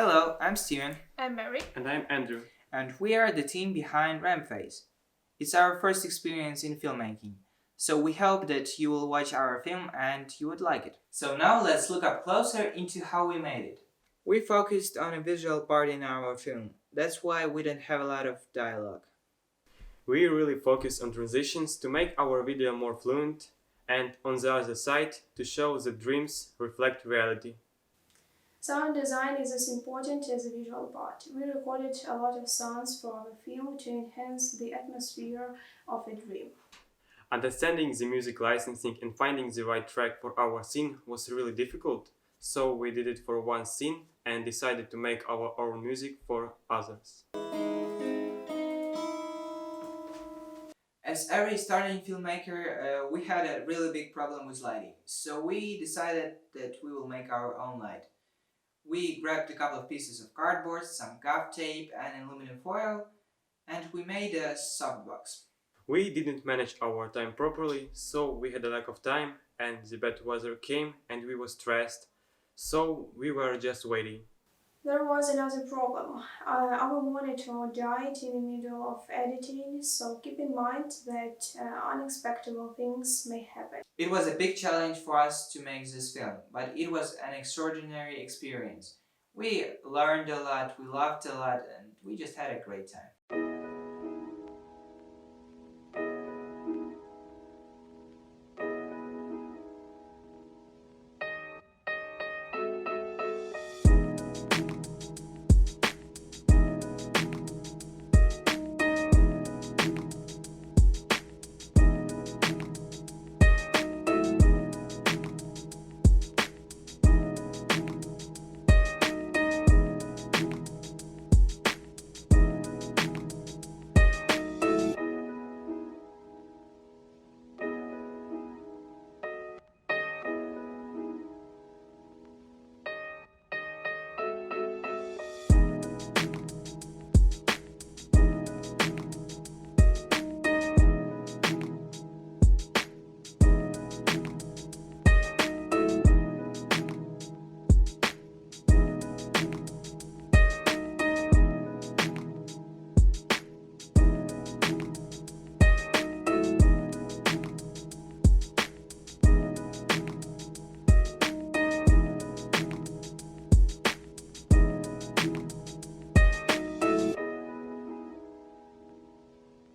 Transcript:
Hello, I'm Steven, I'm Mary. And I'm Andrew. and we are the team behind Ramphase. It's our first experience in filmmaking, so we hope that you will watch our film and you would like it. So now let's look up closer into how we made it. We focused on a visual part in our film, that's why we didn't have a lot of dialogue. We really focused on transitions to make our video more fluent and on the other side to show that dreams reflect reality. Sound design is as important as the visual part. We recorded a lot of sounds for our film to enhance the atmosphere of a dream. Understanding the music licensing and finding the right track for our scene was really difficult, so we did it for one scene and decided to make our own music for others. As every starting filmmaker, uh, we had a really big problem with lighting, so we decided that we will make our own light. We grabbed a couple of pieces of cardboard, some gaff tape, and aluminum foil, and we made a softbox. We didn't manage our time properly, so we had a lack of time and the bad weather came and we were stressed, so we were just waiting. There was another problem. Uh, our monitor died in the middle of editing, so keep in mind that uh, unexpected things may happen. It was a big challenge for us to make this film, but it was an extraordinary experience. We learned a lot, we laughed a lot, and we just had a great time.